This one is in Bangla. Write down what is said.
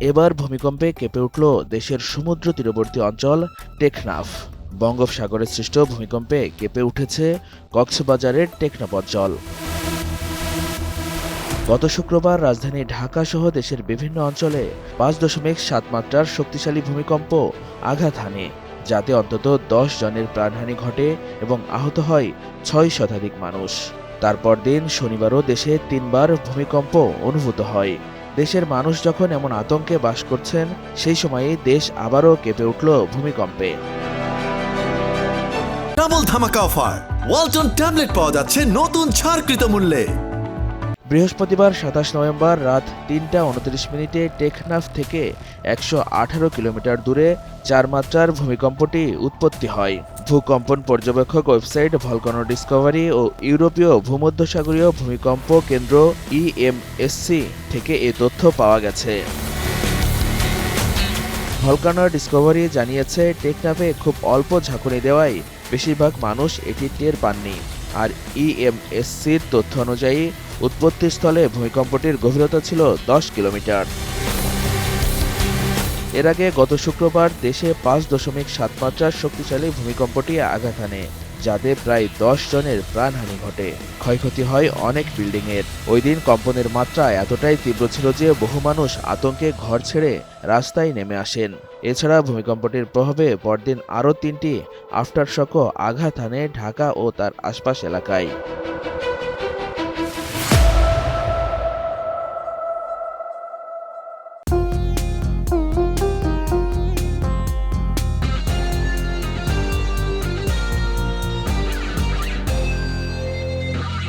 এবার ভূমিকম্পে কেঁপে উঠল দেশের সমুদ্র তীরবর্তী অঞ্চল টেকনাফ। বঙ্গোপসাগরে সৃষ্ট ভূমিকম্পে কেঁপে উঠেছে কক্সবাজারের টেকনাফ অঞ্চল। গত শুক্রবার রাজধানী ঢাকা সহ দেশের বিভিন্ন অঞ্চলে পাঁচ দশমিক সাত মাত্রার শক্তিশালী ভূমিকম্প আঘাত হানে, যাতে অন্তত দশ জনের প্রাণহানি ঘটে এবং আহত হয় ছয় শতাধিক মানুষ। তারপর দিন শনিবারও দেশে তিনবার ভূমিকম্প অনুভূত হয়। দেশের মানুষ যখন এমন আতঙ্কে বাস করছেন, সেই সময়ে দেশ আবারও কেঁপে উঠল ভূমিকম্পে। ডাবল ধামাকা অফার। ওয়ালটন ট্যাবলেট পাওয়া যাচ্ছে নতুন ছাড়কৃত মূল্যে। বৃহস্পতিবার সাতাশ নভেম্বর রাত তিনটা উনত্রিশ মিনিটে টেকনাফ থেকে একশো আঠারো কিলোমিটার দূরে চার মাত্রার ভূমিকম্পটি উৎপত্তি হয়। ভূকম্পন পর্যবেক্ষক ওয়েবসাইট ভলকানো ডিসকভারি ও ইউরোপীয় ভূমধ্যসাগরীয় ভূমিকম্প কেন্দ্র ইএমএসসি থেকে এ তথ্য পাওয়া গেছে। ভলকানো ডিসকভারি জানিয়েছে, টেকনাফে খুব অল্প ঝাঁকুনি দেওয়ায় বেশিরভাগ মানুষ এটি টের পাননি। আর ইএমএসসির তথ্য অনুযায়ী উৎপত্তিস্থলে ভূমিকম্পটির গভীরতা ছিল দশ কিলোমিটার। এর আগে গত শুক্রবার দেশে পাঁচ দশমিক সাত মাত্রার শক্তিশালী ভূমিকম্পটি আঘাত হানে, যাতে প্রায় দশ জনের প্রাণহানি ঘটে। ক্ষয়ক্ষতি হয় অনেক বিল্ডিংয়ের। ওই দিন কম্পনের মাত্রা এতটাই তীব্র ছিল যে বহু মানুষ আতঙ্কে ঘর ছেড়ে রাস্তায় নেমে আসেন। এছাড়া ভূমিকম্পটির প্রভাবে পরদিন আরও তিনটি আফটারশকও আঘাত হানে ঢাকা ও তার আশপাশ এলাকায়।